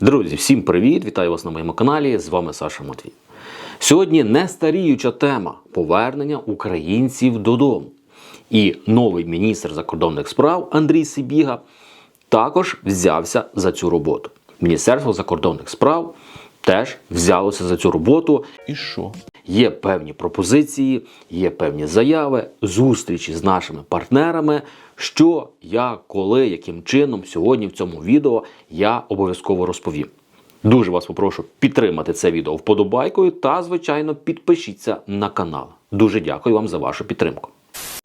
Друзі, всім привіт! Вітаю вас на моєму каналі. З вами Саша Матвій. Сьогодні не старіюча тема повернення українців додому. І новий міністр закордонних справ Андрій Сибіга також взявся за цю роботу. Міністерство закордонних справ теж взялося за цю роботу. І що? Є певні пропозиції, є певні заяви, зустрічі з нашими партнерами. Що, як, коли, яким чином сьогодні в цьому відео я обов'язково розповім. Дуже вас попрошу підтримати це відео вподобайкою та, звичайно, підпишіться на канал. Дуже дякую вам за вашу підтримку.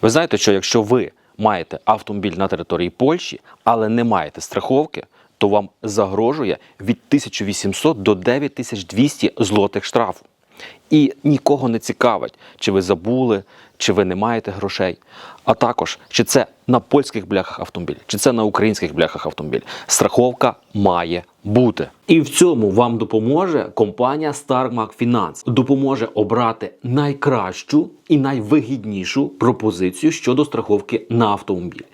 Ви знаєте, що якщо ви маєте автомобіль на території Польщі, але не маєте страховки, то вам загрожує від 1800 до 9200 злотих штрафу. І нікого не цікавить, чи ви забули, чи ви не маєте грошей. А також, чи це на польських бляхах автомобіль, чи це на українських бляхах автомобіль. Страховка має бути. І в цьому вам допоможе компанія StarMac Finance. Допоможе обрати найкращу і найвигіднішу пропозицію щодо страховки на автомобіль.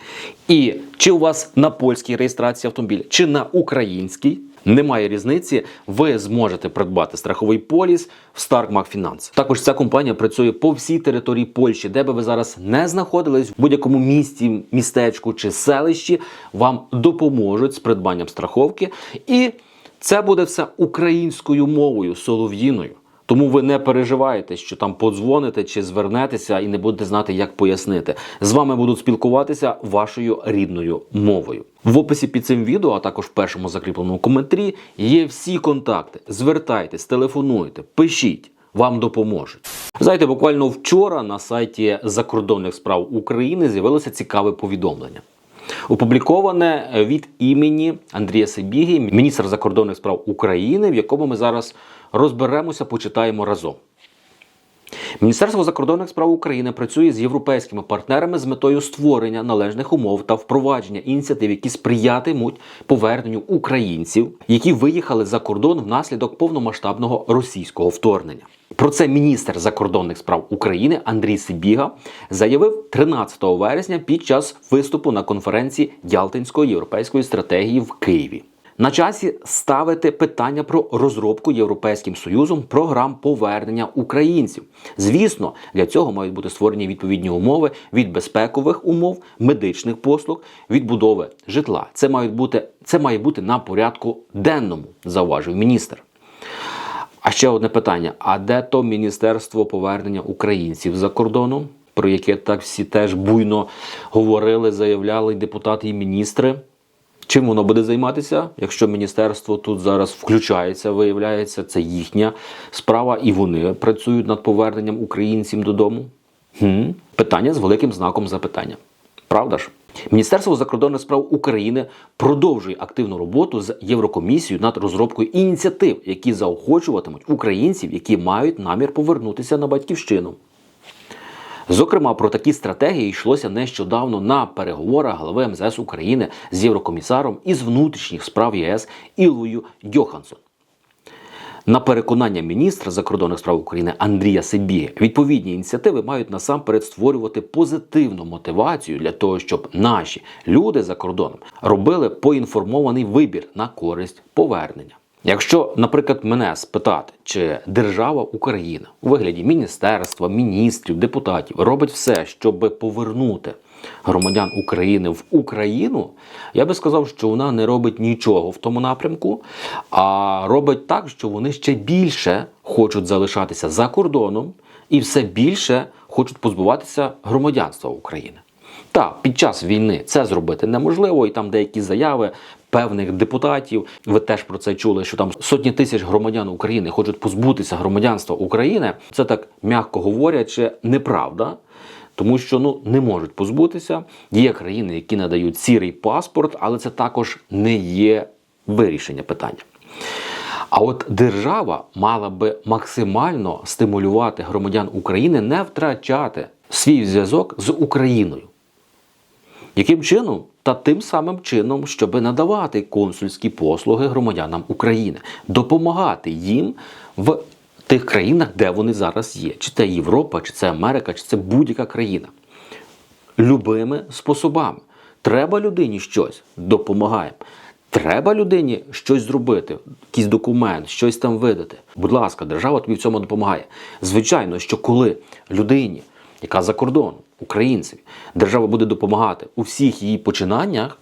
І чи у вас на польській реєстрації автомобіль, чи на українській. Немає різниці, ви зможете придбати страховий поліс в StarkMag Finance. Також ця компанія працює по всій території Польщі, де би ви зараз не знаходились в будь-якому місті, містечку чи селищі. Вам допоможуть з придбанням страховки, і це буде все українською мовою солов'їною. Тому ви не переживаєте, що там подзвоните чи звернетеся і не будете знати, як пояснити. З вами будуть спілкуватися вашою рідною мовою. В описі під цим відео, а також в першому закріпленому коментарі, є всі контакти. Звертайтесь, телефонуйте, пишіть, вам допоможуть. Знаєте, буквально вчора на сайті закордонних справ України з'явилося цікаве повідомлення. Опубліковане від імені Андрія Сибіги, міністра закордонних справ України, в якому ми зараз розберемося, почитаємо разом. Міністерство закордонних справ України працює з європейськими партнерами з метою створення належних умов та впровадження ініціатив, які сприятимуть поверненню українців, які виїхали за кордон внаслідок повномасштабного російського вторгнення. Про це міністр закордонних справ України Андрій Сибіга заявив 13 вересня під час виступу на конференції Ялтинської європейської стратегії в Києві. На часі ставити питання про розробку Європейським Союзом програм повернення українців. Звісно, для цього мають бути створені відповідні умови від безпекових умов, медичних послуг, відбудови житла. Це мають бути це має бути на порядку денному, зауважив міністр. А ще одне питання: а де то Міністерство повернення українців за кордоном, про яке так всі теж буйно говорили, заявляли депутати і міністри? Чим воно буде займатися, якщо міністерство тут зараз включається, виявляється, це їхня справа, і вони працюють над поверненням українців додому? Хм? Питання з великим знаком запитання. Правда ж? Міністерство закордонних справ України продовжує активну роботу з Єврокомісією над розробкою ініціатив, які заохочуватимуть українців, які мають намір повернутися на батьківщину. Зокрема, про такі стратегії йшлося нещодавно на переговорах глави МЗС України з єврокомісаром із внутрішніх справ ЄС Ілвою Йоханссон. На переконання міністра закордонних справ України Андрія Сибіги, відповідні ініціативи мають насамперед створювати позитивну мотивацію для того, щоб наші люди за кордоном робили поінформований вибір на користь повернення. Якщо, наприклад, мене спитати, чи держава Україна у вигляді міністерства, міністрів, депутатів робить все, щоб повернути громадян України в Україну, я би сказав, що вона не робить нічого в тому напрямку, а робить так, що вони ще більше хочуть залишатися за кордоном і все більше хочуть позбуватися громадянства України. Так, під час війни це зробити неможливо, і там деякі заяви певних депутатів. Ви теж про це чули, що там сотні тисяч громадян України хочуть позбутися громадянства України. Це так м'яко говорячи, неправда. Тому що ну не можуть позбутися. Є країни, які надають сірий паспорт, але це також не є вирішення питання. А от держава мала би максимально стимулювати громадян України не втрачати свій зв'язок з Україною. Яким чином? Та тим самим чином, щоб надавати консульські послуги громадянам України, допомагати їм в тих країнах, де вони зараз є. Чи це Європа, чи це Америка, чи це будь-яка країна. Любими способами. Треба людині щось, допомагаємо. Треба людині щось зробити, якийсь документ, щось там видати. Будь ласка, держава тобі в цьому допомагає. Звичайно, що коли людині, яка за кордоном, українцеві, держава буде допомагати у всіх її починаннях,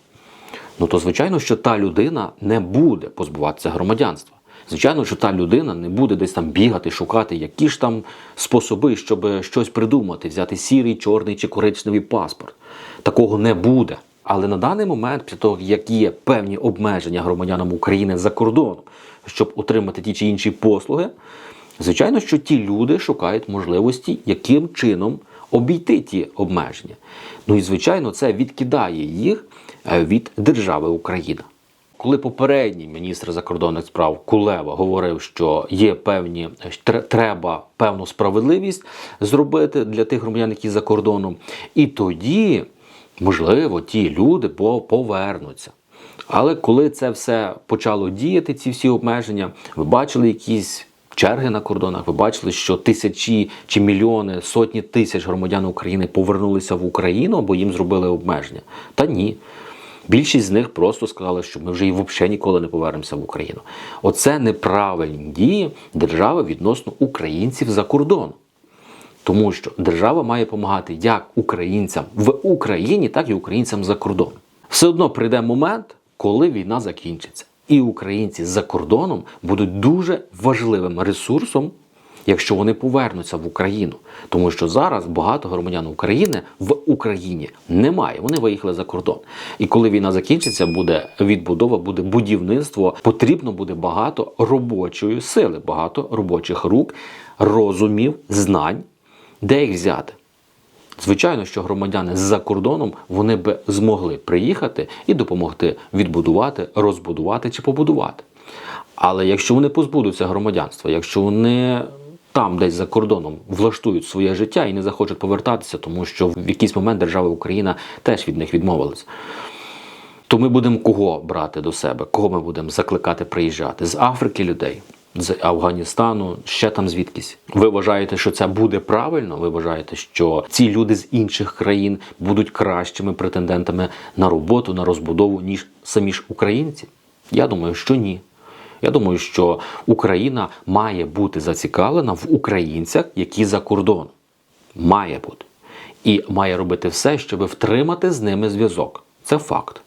ну то звичайно, що та людина не буде позбуватися громадянства. Звичайно, що та людина не буде десь там бігати, шукати які ж там способи, щоб щось придумати, взяти сірий, чорний чи коричневий паспорт. Такого не буде. Але на даний момент, після того, як є певні обмеження громадянам України за кордоном, щоб отримати ті чи інші послуги, звичайно, що ті люди шукають можливості, яким чином обійти ті обмеження. Ну і звичайно, це відкидає їх е, від держави Україна. Коли попередній міністр закордонних справ Кулева говорив, що є певні тр- треба певну справедливість зробити для тих громадян, які за кордоном, і тоді, можливо, ті люди по- повернуться. Але коли це все почало діяти, ці всі обмеження, ви бачили якісь черги на кордонах, ви бачили, що тисячі чи мільйони, сотні тисяч громадян України повернулися в Україну, бо їм зробили обмеження. Та ні. Більшість з них просто сказали, що ми вже і взагалі ніколи не повернемося в Україну. Оце неправильні дії держави відносно українців за кордоном. Тому що держава має допомагати як українцям в Україні, так і українцям за кордоном. Все одно прийде момент, коли війна закінчиться. І українці за кордоном будуть дуже важливим ресурсом, якщо вони повернуться в Україну. Тому що зараз багато громадян України в Україні немає. Вони виїхали за кордон. І коли війна закінчиться, буде відбудова, буде будівництво. Потрібно буде багато робочої сили, багато робочих рук, розумів, знань, де їх взяти. Звичайно, що громадяни з-за кордоном вони би змогли приїхати і допомогти відбудувати, розбудувати чи побудувати. Але якщо вони позбудуться громадянства, якщо вони там, десь за кордоном, влаштують своє життя і не захочуть повертатися, тому що в якийсь момент держава Україна теж від них відмовилась, то ми будемо кого брати до себе? Кого ми будемо закликати приїжджати? З Африки людей, з Афганістану, ще там звідкись. Ви вважаєте, що це буде правильно? Ви вважаєте, що ці люди з інших країн будуть кращими претендентами на роботу, на розбудову, ніж самі ж українці? Я думаю, що ні. Я думаю, що Україна має бути зацікавлена в українцях, які за кордоном. Має бути. І має робити все, щоб втримати з ними зв'язок. Це факт.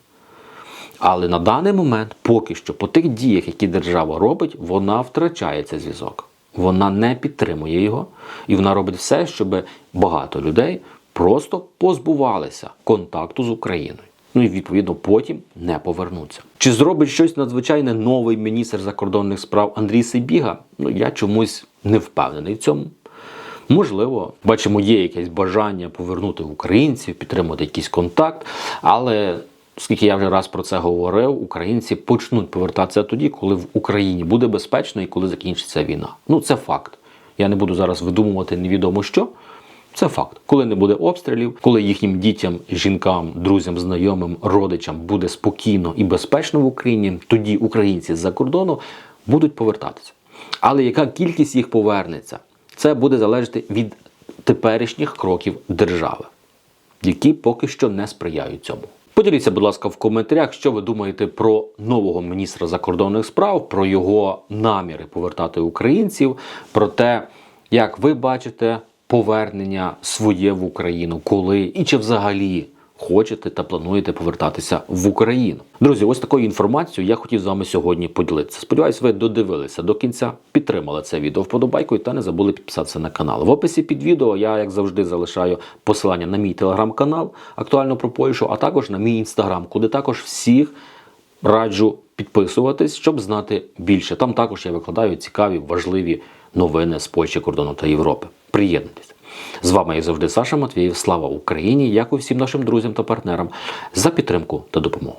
Але на даний момент, поки що, по тих діях, які держава робить, вона втрачає цей зв'язок. Вона не підтримує його, і вона робить все, щоб багато людей просто позбувалися контакту з Україною. Ну і відповідно потім не повернуться. Чи зробить щось надзвичайне новий міністр закордонних справ Андрій Сибіга? Ну я чомусь не впевнений в цьому. Можливо, бачимо, є якесь бажання повернути українців, підтримати якийсь контакт, але Оскільки я вже раз про це говорив, українці почнуть повертатися тоді, коли в Україні буде безпечно і коли закінчиться війна. Ну це факт. Я не буду зараз видумувати невідомо що. Це факт. Коли не буде обстрілів, коли їхнім дітям, жінкам, друзям, знайомим, родичам буде спокійно і безпечно в Україні, тоді українці з-за кордону будуть повертатися. Але яка кількість їх повернеться, це буде залежати від теперішніх кроків держави, які поки що не сприяють цьому. Поділіться, будь ласка, в коментарях, що ви думаєте про нового міністра закордонних справ, про його наміри повертати українців, про те, як ви бачите повернення своє в Україну, коли і чи взагалі хочете та плануєте повертатися в Україну. Друзі, ось такою інформацією я хотів з вами сьогодні поділитися. Сподіваюсь, ви додивилися до кінця, підтримали це відео вподобайкою та не забули підписатися на канал. В описі під відео я, як завжди, залишаю посилання на мій телеграм-канал актуально про Польщу, а також на мій інстаграм, куди також всіх раджу підписуватись, щоб знати більше. Там також я викладаю цікаві, важливі новини з Польщі, кордону та Європи. Приєднуйтесь. З вами, як завжди, Саша Матвієв. Слава Україні! Дякую всім нашим друзям та партнерам за підтримку та допомогу.